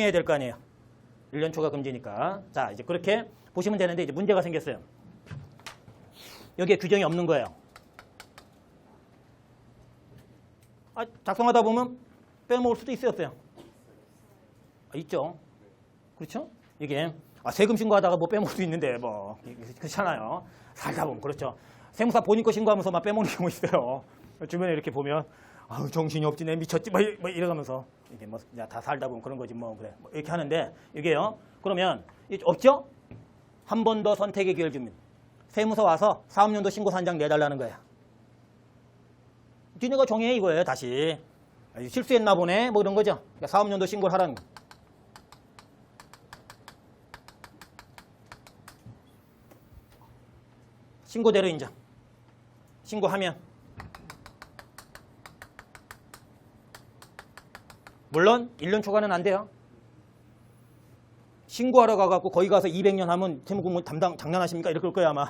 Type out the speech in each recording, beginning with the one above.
중해야 될 거 아니에요. 1년 초과 금지니까. 자, 이제 그렇게 보시면 되는데 이제 문제가 생겼어요. 여기에 규정이 없는 거예요. 아, 작성하다 보면 빼먹을 수도 있어요, 없어요? 아, 있죠. 그렇죠? 이게 아, 세금 신고하다가 뭐 빼먹을 수 있는데 뭐 그렇잖아요. 살다 보면 그렇죠. 세무사 본인 거 신고하면서 막 빼먹는 경우 있어요. 주변에 이렇게 보면 아우 정신이 없지 내 미쳤지 뭐, 이- 뭐 이러면서 이게 뭐 다 살다 보면 그런 거지 뭐 그래 뭐 이렇게 하는데 이게요. 그러면 이- 없죠? 한 번 더 선택의 기회를 줍니다. 세무서 와서 사업연도 신고 산장 내달라는 거야. 니네가 정해 이거예요 다시 아, 실수했나 보네 뭐 이런 거죠. 그러니까 사업연도 신고를 하라는 거. 신고대로 인정. 신고하면 물론 1년 초과는 안 돼요. 신고하러 가갖고 거기 가서 200년 하면 세무공무원 담당 장난하십니까? 이렇게 할 거야 아마.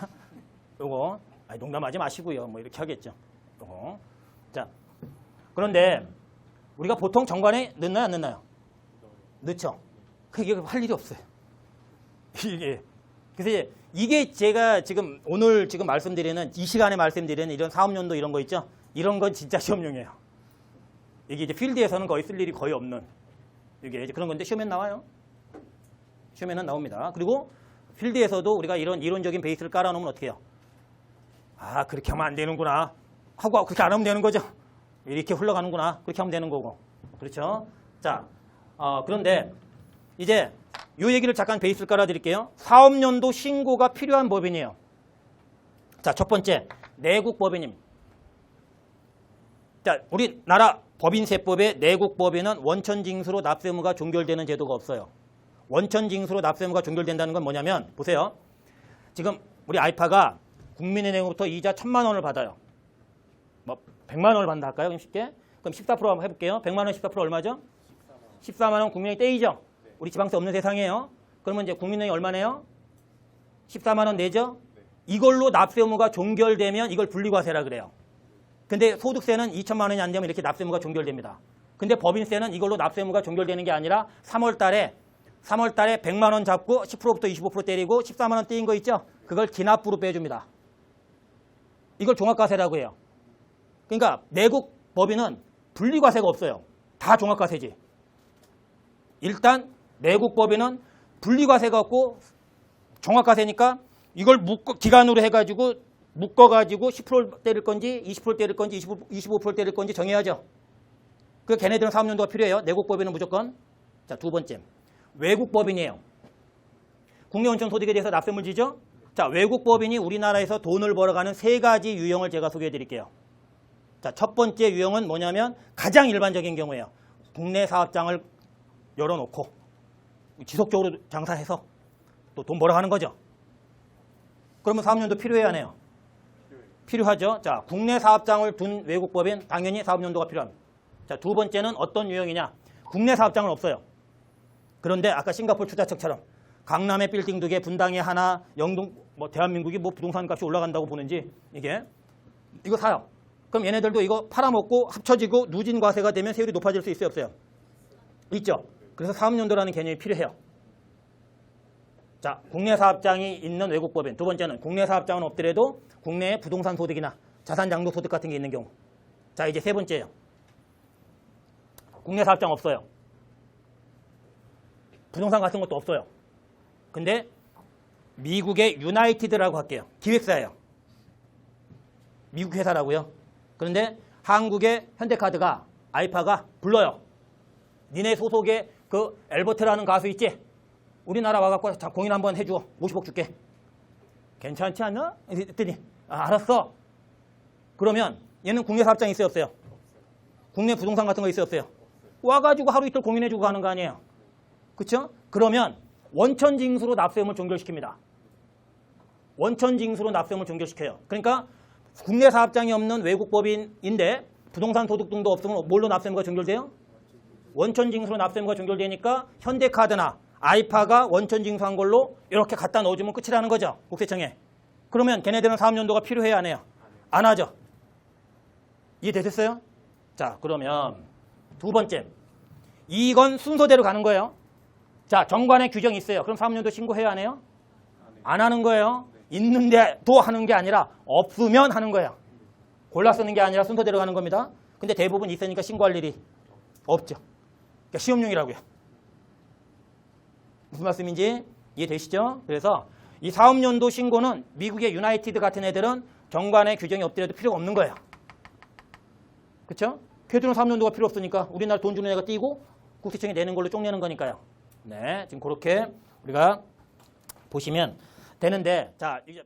요거 아니, 농담하지 마시고요. 뭐 이렇게 하겠죠. 요거. 자 그런데 우리가 보통 정관에 넣나요 안 넣나요? 넣죠. 그게 할 일이 없어요. 이게 그래서 이게 제가 지금 오늘 지금 말씀드리는 이 시간에 말씀드리는 이런 사업연도 이런 거 있죠? 이런 건 진짜 시험용이에요. 이게 이제 필드에서는 거의 쓸 일이 거의 없는 이게 이제 그런 건데 시험에 나와요. 시험에는 나옵니다. 그리고 필드에서도 우리가 이런 이론적인 베이스를 깔아놓으면 어떻게 해요? 아 그렇게 하면 안 되는구나 하고 그렇게 안 하면 되는 거죠. 이렇게 흘러가는구나 그렇게 하면 되는 거고 그렇죠. 자 어, 그런데 이제 이 얘기를 잠깐 베이스를 깔아드릴게요. 사업연도 신고가 필요한 법인이에요. 자, 첫 번째 내국법인입니다. 자, 우리나라 법인세법의 내국법인은 원천징수로 납세무가 종결되는 제도가 없어요. 원천징수로 납세무가 종결된다는 건 뭐냐면 보세요. 지금 우리 알파가 국민은행으로부터 이자 천만 원을 받아요. 뭐 100만 원을 받는다 할까요? 그럼 쉽게? 그럼 14% 한번 해볼게요. 100만 원 14% 얼마죠? 14만 원 국민은행 떼이죠? 우리 지방세 없는 세상이에요. 그러면 이제 국민은행이 얼마네요? 14만 원 내죠? 이걸로 납세무가 종결되면 이걸 분리과세라 그래요. 근데 소득세는 2천만 원이 안 되면 이렇게 납세무가 종결됩니다. 근데 법인세는 이걸로 납세무가 종결되는 게 아니라 3월 달에 3월 달에 100만 원 잡고 10%부터 25% 때리고 14만 원 떼인 거 있죠? 그걸 기납부로 빼줍니다. 이걸 종합과세라고 해요. 그러니까 내국 법인은 분리과세가 없어요. 다 종합과세지. 일단 내국 법인은 분리과세가 없고 종합과세니까 이걸 묶어 기간으로 해가지고 묶어가지고 10% 때릴 건지 20% 때릴 건지 25, 25% 때릴 건지 정해야죠. 그 걔네들은 사업연도가 필요해요. 내국 법인은 무조건. 자 두 번째 외국 법인이에요. 국내 원천 소득에 대해서 납세물 지죠. 자 외국 법인이 우리나라에서 돈을 벌어가는 세 가지 유형을 제가 소개해 드릴게요. 자 첫 번째 유형은 뭐냐면 가장 일반적인 경우예요. 국내 사업장을 열어놓고 지속적으로 장사해서 또 돈 벌어가는 거죠. 그러면 사업연도 필요해야 하네요. 필요하죠. 자, 국내 사업장을 둔 외국 법인 당연히 사업연도가 필요합니다. 자, 두 번째는 어떤 유형이냐? 국내 사업장은 없어요. 그런데 아까 싱가포르 투자책처럼 강남에 빌딩 두 개, 분당에 하나, 영동 뭐 대한민국이 뭐 부동산 값이 올라간다고 보는지 이게 이거 사요. 그럼 얘네들도 이거 팔아먹고 합쳐지고 누진 과세가 되면 세율이 높아질 수 있어요, 없어요? 있죠. 그래서 사업연도라는 개념이 필요해요. 자, 국내 사업장이 있는 외국 법인. 두 번째는 국내 사업장은 없더라도 국내에 부동산 소득이나 자산 장독 소득 같은 게 있는 경우. 자, 이제 세 번째예요. 국내 사업장 없어요. 부동산 같은 것도 없어요. 근데 미국의 유나이티드라고 할게요. 기획사예요. 미국 회사라고요. 그런데 한국의 현대카드가 아이파가 불러요. 니네 소속의 그 엘버트라는 가수 있지? 우리나라 와갖고 자 공연 한번 해줘. 50억 줄게. 괜찮지 않나? 했더니 아, 알았어. 그러면 얘는 국내 사업장 있어요 없어요? 국내 부동산 같은 거 있어요 없어요? 와가지고 하루 이틀 공연해주고 가는 거 아니에요? 그쵸? 그러면 원천징수로 납세금을 종결시킵니다. 원천징수로 납세금을 종결시켜요. 그러니까 국내 사업장이 없는 외국 법인인데 부동산 소득 등도 없으면 뭘로 납세금가 종결돼요? 원천징수로 납세금가 종결되니까 현대카드나 아이파가 원천 징수한 걸로 이렇게 갖다 넣어주면 끝이라는 거죠. 국세청에. 그러면 걔네들은 사업연도가 필요해야 안 해요? 안 하죠. 이해되셨어요? 자 그러면 두 번째 이건 순서대로 가는 거예요. 자, 정관의 규정이 있어요. 그럼 사업연도 신고해야 하네요? 안 하는 거예요. 있는데 또 하는 게 아니라 없으면 하는 거예요. 골라 쓰는 게 아니라 순서대로 가는 겁니다. 근데 대부분 있으니까 신고할 일이 없죠. 그러니까 시험용이라고요. 무슨 말씀인지 이해되시죠? 그래서 이 사업연도 신고는 미국의 유나이티드 같은 애들은 정관의 규정이 없더라도 필요가 없는 거예요. 그렇죠? 걔들은 사업연도가 필요 없으니까 우리나라 돈 주는 애가 띄고 국세청이 내는 걸로 쪽내는 거니까요. 네, 지금 그렇게 우리가 보시면 되는데 자 이제.